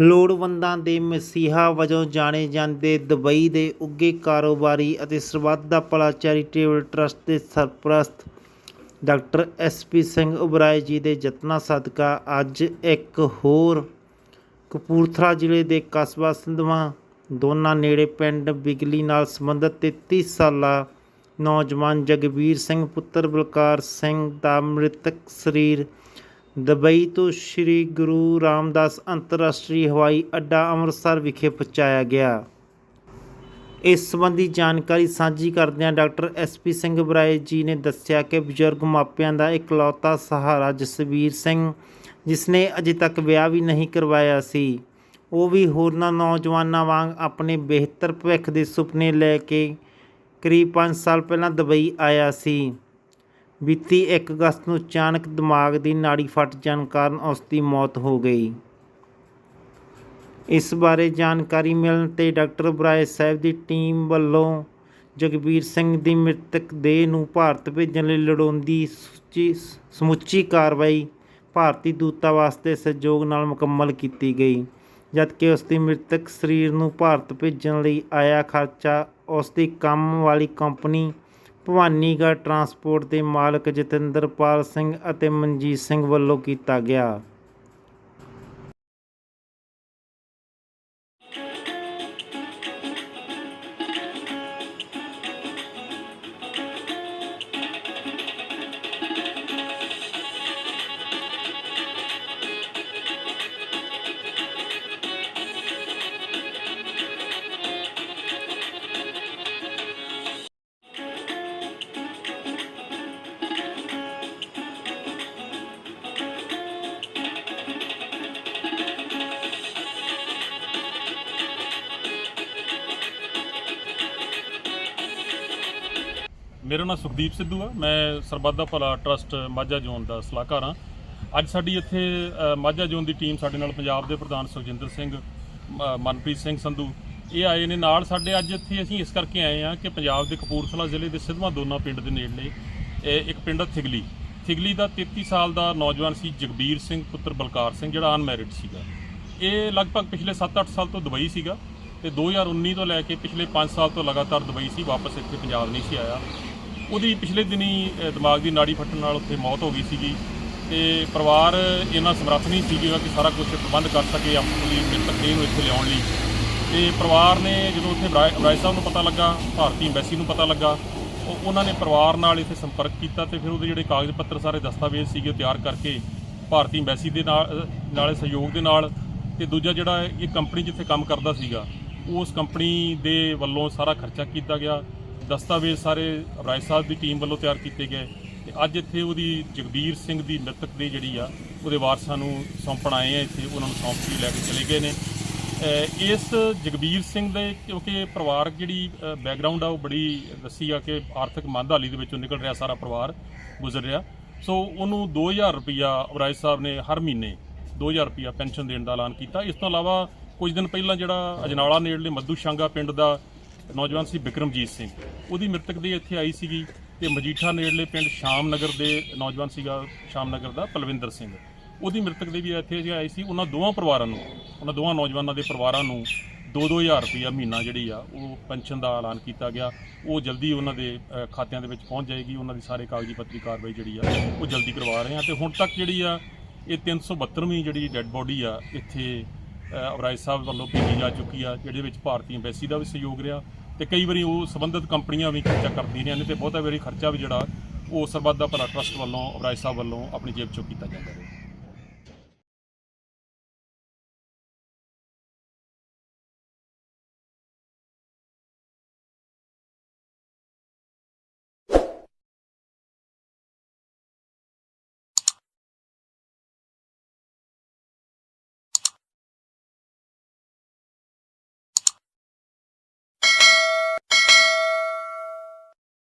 ਲੋੜਵੰਦਾਂ ਦੇ ਮਸੀਹਾ ਵਜੋਂ ਜਾਣੇ ਜਾਂਦੇ ਦੁਬਈ ਦੇ ਉੱਘੇ ਕਾਰੋਬਾਰੀ ਅਤੇ ਸਰਬੱਤ ਦਾ ਭਲਾ ਚੈਰੀਟੇਬਲ ਟਰੱਸਟ ਦੇ ਸਰਪ੍ਰਸਤ doctor S P Singh Oberoi ji ਦੇ ਯਤਨਾਂ ਸਦਕਾ ਅੱਜ ਇੱਕ ਹੋਰ ਕਪੂਰਥਲਾ ਜ਼ਿਲ੍ਹੇ ਦੇ ਕਸਬਾ ਸੰਧਵਾਂ, ਦੋਨਾਂ ਨੇੜੇ ਪਿੰਡ ਬਿਗਲੀ ਨਾਲ ਸੰਬੰਧਿਤ 33 ਸਾਲਾ ਨੌਜਵਾਨ ਜਗਵੀਰ ਸਿੰਘ ਪੁੱਤਰ ਬਲਕਾਰ ਸਿੰਘ ਦਾ ਮ੍ਰਿਤਕ ਸਰੀਰ ਦੁਬਈ ਤੋਂ ਸ੍ਰੀ ਗੁਰੂ ਰਾਮਦਾਸ ਅੰਤਰਰਾਸ਼ਟਰੀ ਹਵਾਈ ਅੱਡਾ ਅੰਮ੍ਰਿਤਸਰ ਵਿਖੇ ਪਹੁੰਚਾਇਆ ਗਿਆ। ਇਸ ਸੰਬੰਧੀ ਜਾਣਕਾਰੀ ਸਾਂਝੀ ਕਰਦਿਆਂ ਡਾਕਟਰ ਐਸਪੀ ਸਿੰਘ ਬਰਾਏ ਜੀ ਨੇ ਦੱਸਿਆ ਕਿ ਬਜ਼ੁਰਗ ਮਾਪਿਆਂ ਦਾ ਇਕਲੌਤਾ ਸਹਾਰਾ ਜਸਵੀਰ ਸਿੰਘ ਜਿਸ ਨੇ ਅਜੇ ਤੱਕ ਵਿਆਹ ਵੀ ਨਹੀਂ ਕਰਵਾਇਆ ਸੀ, ਉਹ ਵੀ ਹੋਰਨਾਂ ਨੌਜਵਾਨਾਂ ਵਾਂਗ ਆਪਣੇ ਬਿਹਤਰ ਭਵਿੱਖ ਦੇ ਸੁਪਨੇ ਲੈ ਕੇ ਕਰੀਬ 5 ਸਾਲ ਪਹਿਲਾਂ ਦੁਬਈ ਆਇਆ ਸੀ। ਬੀਤੀ 1 ਅਗਸਤ ਨੂੰ ਅਚਾਨਕ ਦਿਮਾਗ ਦੀ ਨਾੜੀ ਫਟ ਜਾਣ ਕਾਰਨ ਉਸ ਦੀ ਮੌਤ ਹੋ ਗਈ। ਇਸ ਬਾਰੇ ਜਾਣਕਾਰੀ ਮਿਲਣ ਤੇ ਡਾਕਟਰ ਬਰਾਏ ਸਾਹਿਬ ਦੀ ਟੀਮ ਵੱਲੋਂ ਜਗਬੀਰ ਸਿੰਘ ਦੀ ਮ੍ਰਿਤਕ ਦੇਹ ਨੂੰ ਭਾਰਤ ਭੇਜਣ ਲਈ ਲੜਾਉਂਦੀ ਸੁਚੀ, ਸਮੁੱਚੀ ਕਾਰਵਾਈ ਭਾਰਤੀ ਦੂਤਾਵਾਸ ਦੇ ਸਹਿਯੋਗ ਨਾਲ ਮੁਕੰਮਲ ਕੀਤੀ ਗਈ, ਜਦਕਿ ਉਸ ਦੀ ਮ੍ਰਿਤਕ ਸਰੀਰ ਨੂੰ ਭਾਰਤ ਭੇਜਣ ਲਈ ਆਇਆ ਖਰਚਾ ਉਸ ਦੀ ਕੰਮ ਵਾਲੀ ਕੰਪਨੀ ਭਵਾਨੀਗੜ੍ਹ ਟਰਾਂਸਪੋਰਟ ਦੇ ਮਾਲਕ ਜਤਿੰਦਰਪਾਲ ਸਿੰਘ ਅਤੇ ਮਨਜੀਤ ਸਿੰਘ ਵੱਲੋਂ ਕੀਤਾ ਗਿਆ। ਮੇਰਾ ਨਾਮ ਸੁਖਦੀਪ ਸਿੱਧੂ ਆ। ਮੈਂ ਸਰਬੱਤ ਦਾ ਭਲਾ ਟਰਸਟ ਮਾਝਾ ਜ਼ੋਨ ਦਾ ਸਲਾਹਕਾਰ ਹਾਂ। ਅੱਜ ਸਾਡੀ ਇੱਥੇ ਮਾਝਾ ਜ਼ੋਨ ਦੀ ਟੀਮ ਸਾਡੇ ਨਾਲ ਪੰਜਾਬ ਦੇ ਪ੍ਰਧਾਨ ਸੁਖਜਿੰਦਰ ਸਿੰਘ, ਮ- ਮਨਪ੍ਰੀਤ ਸਿੰਘ ਸੰਧੂ, ਇਹ ਆਏ ਨੇ। ਨਾਲ ਸਾਡੇ ਅੱਜ ਇੱਥੇ ਅਸੀਂ ਇਸ ਕਰਕੇ ਆਏ ਆ ਕਿ ਪੰਜਾਬ ਦੇ ਕਪੂਰਥਲਾ ਜ਼ਿਲ੍ਹੇ ਦੇ ਸਿਧਵਾਂ ਦੋਨਾ ਪਿੰਡ ਦੇ ਨੇੜਲੇ ਇਹ ਇੱਕ ਪਿੰਡ ਆ ਥਿਗਲੀ। ਥਿਗਲੀ ਦਾ 33 ਸਾਲ ਦਾ ਨੌਜਵਾਨ ਸੀ ਜਗਬੀਰ ਸਿੰਘ, ਪੁੱਤਰ ਬਲਕਾਰ ਸਿੰਘ, ਜਿਹੜਾ ਅਨਮੈਰਿਡ ਸੀਗਾ। ਇਹ ਲਗਭਗ ਪਿਛਲੇ 7-8 ਸਾਲ ਤੋਂ ਦੁਬਈ ਸੀਗਾ ਤੇ 2019 ਤੋਂ ਲੈ ਕੇ ਪਿਛਲੇ 5 ਸਾਲ ਤੋਂ ਲਗਾਤਾਰ ਦੁਬਈ ਸੀ, ਵਾਪਸ ਇੱਥੇ ਪੰਜਾਬ ਨਹੀਂ ਸੀ ਆਇਆ। ਉਹਦੀ ਪਿਛਲੇ ਦਿਨੀ ਦਿਮਾਗ ਦੀ ਨਾੜੀ ਫਟਣ ਨਾਲ ਉੱਥੇ ਮੌਤ ਹੋ ਗਈ ਸੀਗੀ। ਤੇ ਪਰਿਵਾਰ ਇਹਨਾਂ ਸਮਰੱਥ ਨਹੀਂ ਸੀਗਾ ਕਿ ਸਾਰਾ ਕੁਝ ਪ੍ਰਬੰਧ ਕਰ ਸਕੇ ਆਪਣੀ ਮ੍ਰਿਤਕ ਨੂੰ ਇੱਥੇ ਲਿਆਉਣ ਲਈ। ਤੇ ਪਰਿਵਾਰ ਨੇ ਜਦੋਂ ਉੱਥੇ ਰਾਏ ਬਰਾਏ ਸਾਹਿਬ ਨੂੰ ਪਤਾ ਲੱਗਾ, ਭਾਰਤੀ ਐਮਬੈਸੀ ਨੂੰ ਪਤਾ ਲੱਗਾ ਉਹਨਾਂ ਨੇ ਪਰਿਵਾਰ ਨਾਲ ਇੱਥੇ ਸੰਪਰਕ ਕੀਤਾ ਤੇ ਫਿਰ ਉਹਦੇ ਜਿਹੜੇ ਕਾਗਜ਼ ਪੱਤਰ ਸਾਰੇ ਦਸਤਾਵੇਜ਼ ਸੀਗੇ ਉਹ ਤਿਆਰ ਕਰਕੇ ਭਾਰਤੀ ਐਮਬੈਸੀ ਦੇ ਨਾਲ ਨਾਲੇ ਸਹਿਯੋਗ ਦੇ ਨਾਲ ਤੇ ਦੂਜਾ ਜਿਹੜਾ ਇਹ ਕੰਪਨੀ ਜਿੱਥੇ ਕੰਮ ਕਰਦਾ ਸੀਗਾ, ਉਸ ਕੰਪਨੀ ਦੇ ਵੱਲੋਂ ਸਾਰਾ ਖਰਚਾ ਕੀਤਾ ਗਿਆ। ਦਸਤਾਵੇਜ਼ ਸਾਰੇ ਰਾਏ ਸਾਹਿਬ ਦੀ ਟੀਮ ਵੱਲੋਂ ਤਿਆਰ ਕੀਤੇ ਗਏ ਤੇ ਅੱਜ ਇੱਥੇ ਉਹਦੀ ਜਗਬੀਰ ਸਿੰਘ ਦੀ ਮ੍ਰਿਤਕ ਦੀ ਜਿਹੜੀ ਆ, ਉਹਦੇ ਵਾਰਸਾਂ ਨੂੰ ਸੌਂਪਣ ਆਏ ਆ, ਇੱਥੇ ਉਹਨਾਂ ਨੂੰ ਸੌਂਪ ਕੇ ਲੈ ਕੇ ਚਲੇ ਗਏ ਨੇ। ਇਸ ਜਗਬੀਰ ਸਿੰਘ ਦੇ ਕਿਉਂਕਿ ਪਰਿਵਾਰਕ ਜਿਹੜੀ ਬੈਕਗ੍ਰਾਉਂਡ ਆ, ਉਹ ਬੜੀ ਦੱਸੀ ਆ ਕਿ ਆਰਥਿਕ ਮੰਦਹਾਲੀ ਦੇ ਵਿੱਚੋਂ ਨਿਕਲ ਰਿਹਾ ਸਾਰਾ ਪਰਿਵਾਰ ਗੁਜ਼ਰ ਰਿਹਾ। ਸੋ ਉਹਨੂੰ 2000 ਰੁਪਇਆ ਉਰਾਏ ਸਾਹਿਬ ਨੇ ਹਰ ਮਹੀਨੇ 2000 ਰੁਪਇਆ ਪੈਨਸ਼ਨ ਦੇਣ ਦਾ ਐਲਾਨ ਕੀਤਾ। ਇਸ ਤੋਂ ਇਲਾਵਾ ਕੁਝ ਦਿਨ ਪਹਿਲਾਂ ਜਿਹੜਾ ਅਜਨਾਲਾ ਨੇੜਲੇ ਮੱਧੂ ਸ਼ਾਂਗਾ ਪਿੰਡ ਦਾ ਨੌਜਵਾਨ ਸੀ ਬਿਕਰਮਜੀਤ ਸਿੰਘ। ਉਹਦੀ ਮ੍ਰਿਤਕ ਦੇ ਇੱਥੇ ਆਈ ਸੀਗੀ ਤੇ ਮਜੀਠਾ ਨੇੜਲੇ ਪਿੰਡ ਸ਼ਾਮ ਨਗਰ ਦੇ ਨੌਜਵਾਨ ਸੀਗਾ ਸ਼ਾਮ ਨਗਰ ਦਾ ਪਲਵਿੰਦਰ ਸਿੰਘ। ਉਹਦੀ ਮ੍ਰਿਤਕ ਦੇ ਵੀ ਇੱਥੇ ਜੇ ਆਈ ਸੀ, ਉਹਨਾਂ ਦੋਵਾਂ ਪਰਿਵਾਰਾਂ ਨੂੰ, ਉਹਨਾਂ ਦੋਵਾਂ ਨੌਜਵਾਨਾਂ ਦੇ ਪਰਿਵਾਰਾਂ ਨੂੰ 2-2000 ਰੁਪਇਆ ਮਹੀਨਾ ਜਿਹੜੀ ਆ, ਉਹ ਪੈਨਸ਼ਨ ਦਾ ਐਲਾਨ ਕੀਤਾ ਗਿਆ। ਉਹ ਜਲਦੀ ਉਹਨਾਂ ਦੇ ਖਾਤਿਆਂ ਦੇ ਵਿੱਚ ਪਹੁੰਚ ਜਾਏਗੀ, ਉਹਨਾਂ ਦੀ ਸਾਰੇ ਕਾਗਜ਼ੀ ਪੱਤਰੀ ਕਾਰਵਾਈ ਜਿਹੜੀ ਆ, ਉਹ ਜਲਦੀ ਕਰਵਾ ਰਹੇ ਆ। ਤੇ ਹੁਣ ਤੱਕ ਜਿਹੜੀ ਆ, ਇਹ 372ਵੀਂ ਜਿਹੜੀ ਡੈੱਡ ਬੋਡੀ ਆ, ਇੱਥੇ ਅ, ਸਾਹਿਬ ਵੱਲੋਂ ਭੇਜੀ ਜਾ ਚੁੱਕੀ ਆ ਜਿਹਦੇ ਵਿੱਚ ਭਾਰਤੀ ਐਮਬੈਸੀ ਦਾ ਵੀ ਸਹਿਯੋਗ ਰਿਹਾ ਤੇ ਕਈ ਵਾਰੀ ਉਹ ਸੰਬੰਧਿਤ ਕੰਪਨੀਆਂ ਵੀ ਖਰਚਾ ਕਰਦੀਆਂ ਰਹੀਆਂ ਨੇ ਤੇ ਬਹੁਤਾ ਵਾਰੀ ਖਰਚਾ ਵੀ ਜਿਹੜਾ ਉਹ ਸਰਬੱਤ ਦਾ ਭਲਾ ਟਰਸਟ ਵੱਲੋਂ ਅਬਰਾਜ ਸਾਹਿਬ ਵੱਲੋਂ ਆਪਣੀ ਜੇਬ ਚੋਂ ਕੀਤਾ ਜਾਂਦਾ ਹੈ